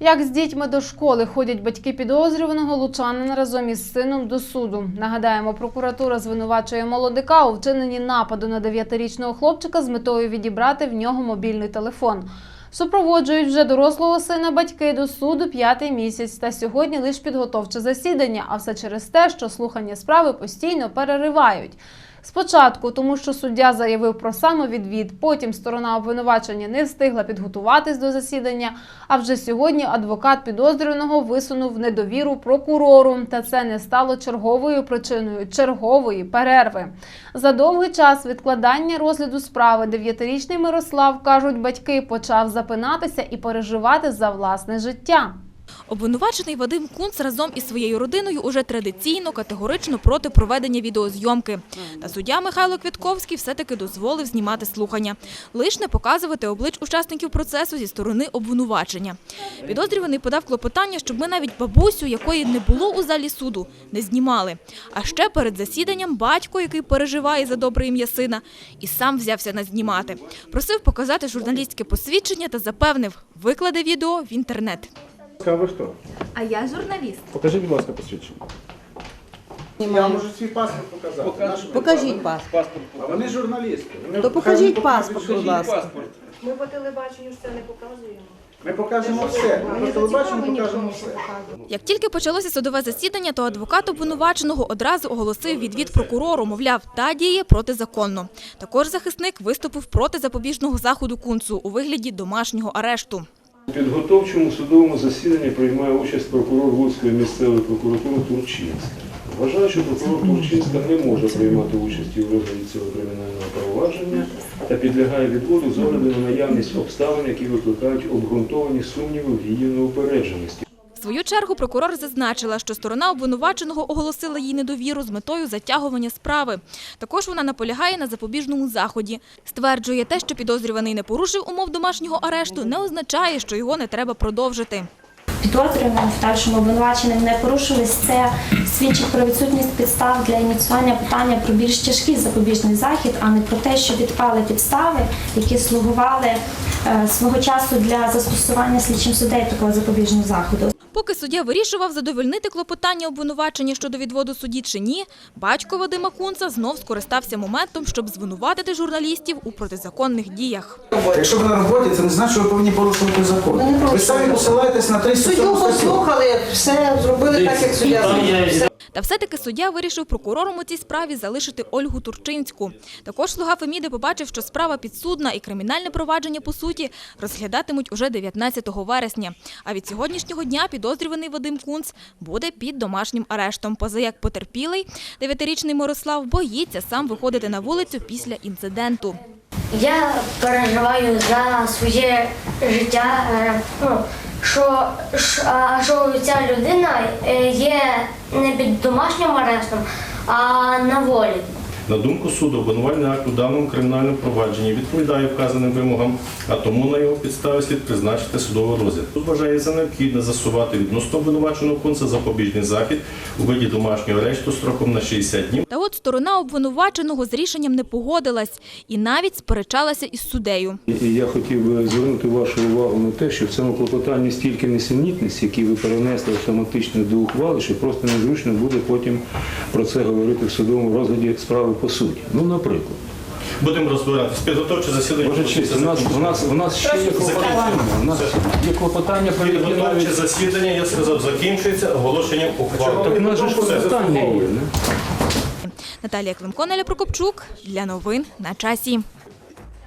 Як з дітьми до школи ходять батьки підозрюваного лучанина разом із сином до суду. Нагадаємо, прокуратура звинувачує молодика у вчиненні нападу на 9-річного хлопчика з метою відібрати в нього мобільний телефон. Супроводжують вже дорослого сина батьки до суду п'ятий місяць. Та сьогодні лише підготовче засідання, а все через те, що слухання справи постійно переривають. Спочатку, тому що суддя заявив про самовідвід, потім сторона обвинувачення не встигла підготуватись до засідання. А вже сьогодні адвокат підозрюваного висунув недовіру прокурору, та це не стало черговою причиною чергової перерви. За довгий час відкладання розгляду справи дев'ятирічний Мирослав кажуть, батьки почав запинатися і переживати за власне життя. Обвинувачений Вадим Кунц разом із своєю родиною уже традиційно категорично проти проведення відеозйомки. Та суддя Михайло Квітковський все-таки дозволив знімати слухання. Лиш не показувати облич учасників процесу зі сторони обвинувачення. Підозрюваний подав клопотання, щоб ми навіть бабусю, якої не було у залі суду, не знімали. А ще перед засіданням батько, який переживає за добре ім'я сина, і сам взявся нас знімати. Просив показати журналістське посвідчення та запевнив, викладе відео в інтернет. А ви хто? А я журналіст. Покажіть, будь ласка, посвідчення. Я можу свій паспорт показати. Наш Покажіть паспорт. паспорт. А вони журналісти. Вони То покажіть паспорт, будь ласка. Ми по телебаченню ж це не показуємо. Ми покажемо все. Ми по телебаченню покажемо все. Як тільки почалося судове засідання, то адвокат обвинуваченого одразу оголосив відвід прокурору, мовляв, та діє протизаконно. Також захисник виступив проти запобіжного заходу кунцу у вигляді домашнього арешту. У підготовчому судовому засіданні приймає участь прокурор Луцької місцевої прокуратури Турчинська. Вважаю, що прокурор Турчинська не може приймати участь у розгляді цього кримінального провадження та підлягає відводу з огляду на наявність обставин, які викликають обґрунтовані сумніви в її неупередженості. Свою чергу прокурор зазначила, що сторона обвинуваченого оголосила їй недовіру з метою затягування справи. Також вона наполягає на запобіжному заході. Стверджує, те, що підозрюваний не порушив умов домашнього арешту, не означає, що його не треба продовжити. підозрюваним подальшому обвинуваченим не порушились. Це свідчить про відсутність підстав для ініціювання питання про більш тяжкий запобіжний захід, а не про те, що відпали підстави, які слугували е, свого часу для застосування слідчим судей такого запобіжного заходу. Поки суддя вирішував задовольнити клопотання обвинувачення щодо відводу судді чи ні, батько Вадима Кунца знов скористався моментом, щоб звинуватити журналістів у протизаконних діях. Якщо ви на роботі, це не значить, що ви повинні порушувати закон. Ви самі посилаєтесь на 300 Суддю послухали, все зробили так, як суддя зробив. Та все-таки суддя вирішив прокурором у цій справі залишити Ольгу Турчинську. Також слуга Феміди побачив, що справа підсудна і кримінальне провадження по суті розглядатимуть уже 19 вересня. А від сьогоднішнього дня підозрюваний Вадим Кунц буде під домашнім арештом. Поза як потерпілий, дев'ятирічний Мирослав боїться сам виходити на вулицю після інциденту. Я переживаю за своє життя, е, ну, що, що ця людина е, є не під домашнім арештом, а на волі. На думку суду, обвинувальний акт у даному кримінальному провадженні відповідає вказаним вимогам, а тому на його підставі слід призначити судовий розгляд. Тут вважається необхідно засувати відносно обвинуваченого конца запобіжний захід у виді домашнього арешту строком на 60 днів Та от сторона обвинуваченого з рішенням не погодилась і навіть сперечалася із суддею. І я хотів би звернути вашу увагу на те, що в цьому клопотанні стільки несенітниць, які ви перенесли автоматично до ухвали, що просто незручно буде потім про це говорити в судовому розгляді справи по суті. Ну, наприклад. Будемо розбиратися. Підготовче засідання. Боже честь, у нас, у нас, у нас ще є клопотання. У нас є клопотання про які Підготовче навіть... засідання, я сказав, закінчується оголошенням ухвали. Так у нас же ж клопотання є, не? Наталія Климко, Неля Прокопчук для новин на часі.